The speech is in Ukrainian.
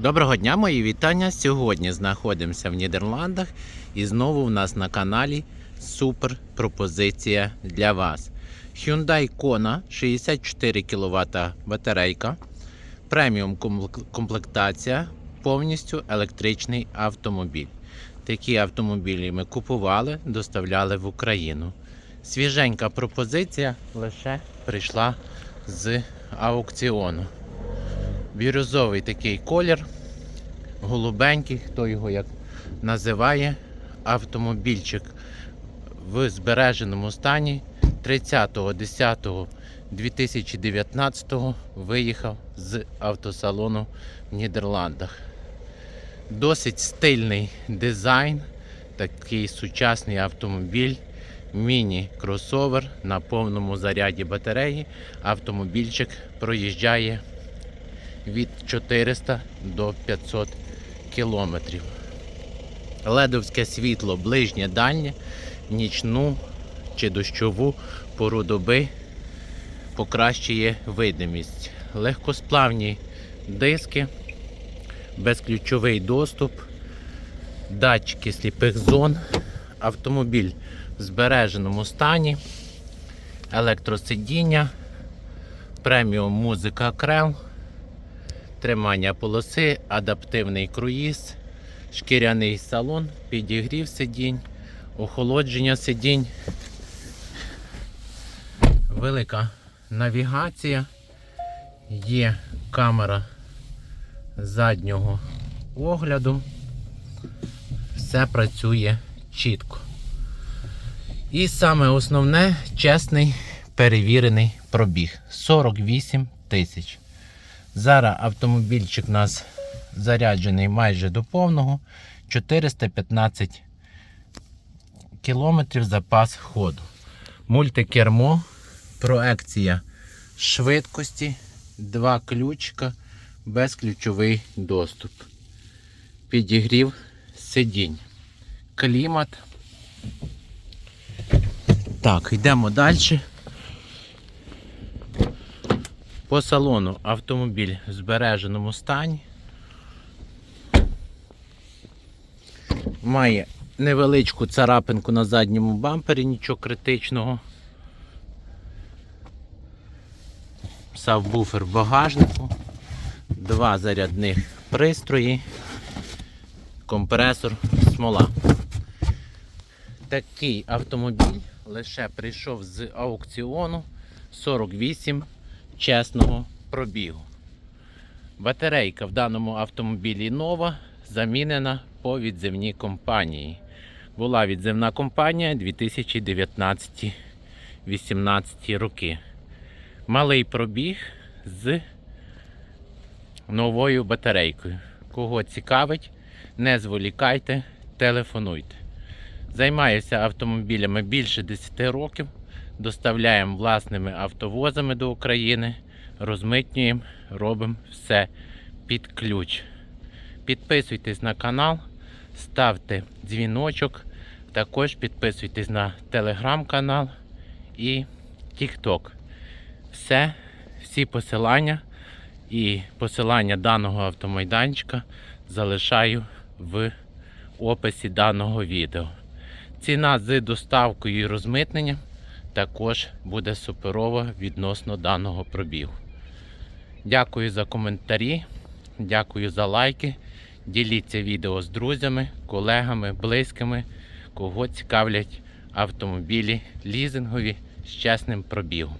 Доброго дня, мої вітання. Сьогодні знаходимося в Нідерландах і знову в нас на каналі супер пропозиція для вас. Hyundai Kona 64 кВт батарейка, преміум комплектація, повністю електричний автомобіль. Такі автомобілі ми купували, доставляли в Україну. Свіженька пропозиція лише прийшла з аукціону. Бірюзовий такий колір, голубенький, хто його як називає. Автомобільчик в збереженому стані 30.10.2019 виїхав з автосалону в Нідерландах. Досить стильний дизайн, такий сучасний автомобіль, міні-кросовер на повному заряді батареї. Автомобільчик проїжджає від 400 до 500 кілометрів. Ледовське світло ближнє дальнє, нічну чи дощову пору доби покращує видимість. Легкосплавні диски, безключовий доступ, датчики сліпих зон, автомобіль в збереженому стані, електросидіння, преміум музика Крел тримання полоси, адаптивний круїз, шкіряний салон, підігрів сидінь, охолодження сидінь, велика навігація, є камера заднього огляду, все працює чітко. І саме основне чесний перевірений пробіг 48 тисяч. Зараз автомобільчик у нас заряджений майже до повного. 415 кілометрів запас ходу. Мультикермо, проекція швидкості, два ключика, безключовий доступ. Підігрів сидінь. Клімат. Так, йдемо далі. По салону автомобіль в збереженому стані. Має невеличку царапинку на задньому бампері, нічого критичного. Сабвуфер в багажнику, два зарядних пристрої, компресор, смола. Такий автомобіль лише прийшов з аукціону 48 чесного пробігу. Батарейка в даному автомобілі нова, замінена по відзивній компанії. Була відзивна компанія 2019-18 роки. Малий пробіг з новою батарейкою. Кого цікавить, не зволікайте, телефонуйте. Займаюся автомобілями більше 10 років доставляємо власними автовозами до України, розмитнюємо, робимо все під ключ. Підписуйтесь на канал, ставте дзвіночок, також підписуйтесь на телеграм-канал і TikTok. Все, всі посилання і посилання даного автомайданчика залишаю в описі даного відео. Ціна з доставкою і розмитненням також буде суперова відносно даного пробігу. Дякую за коментарі, дякую за лайки. Діліться відео з друзями, колегами, близькими, кого цікавлять автомобілі лізингові з чесним пробігом.